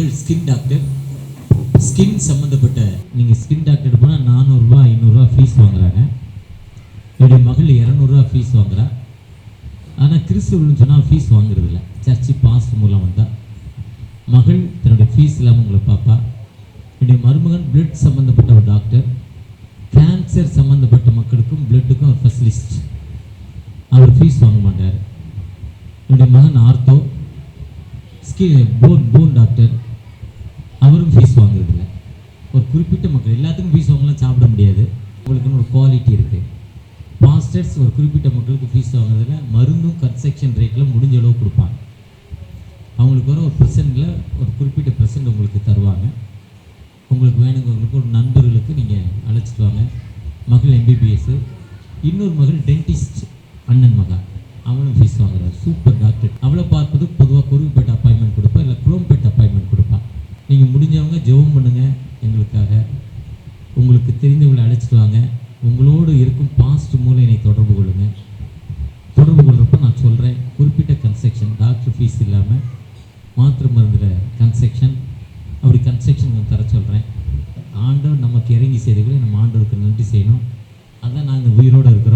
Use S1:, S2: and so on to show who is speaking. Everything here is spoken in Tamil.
S1: மகள் ஸ்கின் டாக்டர் ஸ்கின் சம்மந்தப்பட்ட நீங்கள் ஸ்கின் டாக்டர் போனால் நானூறுரூவா ஐநூறுரூவா ஃபீஸ் வாங்குறாங்க. என்னுடைய மகள் இரநூறுவா ஃபீஸ் வாங்குறா. ஆனால் கிறிஸ்துவல்னு சொன்னால் ஃபீஸ் வாங்குறதில்ல. சர்ச்சு பாஸ் மூலம் வந்தால் மகள் தன்னுடைய ஃபீஸ் இல்லாமல் உங்களை பார்ப்பா. என்னுடைய மருமகன் பிளட் சம்மந்தப்பட்ட ஒரு டாக்டர் கேன்சர் சம்மந்தப்பட்ட மக்களுக்கும் பிளட்டுக்கும் ஒரு ஸ்பெஷலிஸ்ட் அவர் ஃபீஸ் வாங்க மாட்டார். என்னுடைய மகன் ஆர்த்தோ. ஸ்கி போன் போன் டாக்டர் அவரும் ஃபீஸ் வாங்குறதில்ல. ஒரு குறிப்பிட்ட மக்கள் எல்லாத்துக்கும் ஃபீஸ் வாங்கலாம் சாப்பிட முடியாது. உங்களுக்குன்னு ஒரு குவாலிட்டி இருக்குது மாஸ்டர்ஸ் ஒரு குறிப்பிட்ட மக்களுக்கு ஃபீஸ் வாங்குறதுல மருந்தும் கன்ஸ்ட்ரக்ஷன் ரேட்டில் முடிஞ்ச அளவு கொடுப்பாங்க. அவங்களுக்கு வர ஒரு பர்சன்டில் ஒரு குறிப்பிட்ட பர்சன்ட் உங்களுக்கு தருவாங்க. உங்களுக்கு வேணுங்கிறவங்களுக்கு ஒரு நண்பர்களுக்கு நீங்கள் அழைச்சிட்டு வாங்க. மகள் எம்பிபிஎஸ்ஸு இன்னொரு மகள் டென்டிஸ்ட் அண்ணன் மகா. அவனும் ஃபீஸ் வாங்குறாரு. சூப்பர் டாக்டர் அவளை பார்ப்பது பொதுவாக குறிப்பிட்ட நீங்கள் முடிஞ்சவங்க ஜெபம் பண்ணுங்கள் எங்களுக்காக. உங்களுக்கு தெரிந்தவங்களை அழைச்சிட்டு வாங்க. உங்களோடு இருக்கும் பாஸ்ட் மூலம் என்னை தொடர்பு கொள்ளுங்கள் தொடர்பு கொள்கிறப்ப நான் சொல்கிறேன் குறிப்பிட்ட கன்ஸ்ட்ரக்ஷன் டாக்டர் ஃபீஸ் இல்லாமல் மாத்திரை மருந்தில் கன்ஸ்ட்ரக்ஷன் அப்படி கன்ஸ்ட்ரக்ஷன் தர சொல்கிறேன் ஆண்டவர் நமக்கு இறங்கி செய்தவர்களை நம்ம ஆண்டவருக்கு நன்றி செய்யணும். அதான் நாங்கள் உயிரோடு இருக்கிறோம்.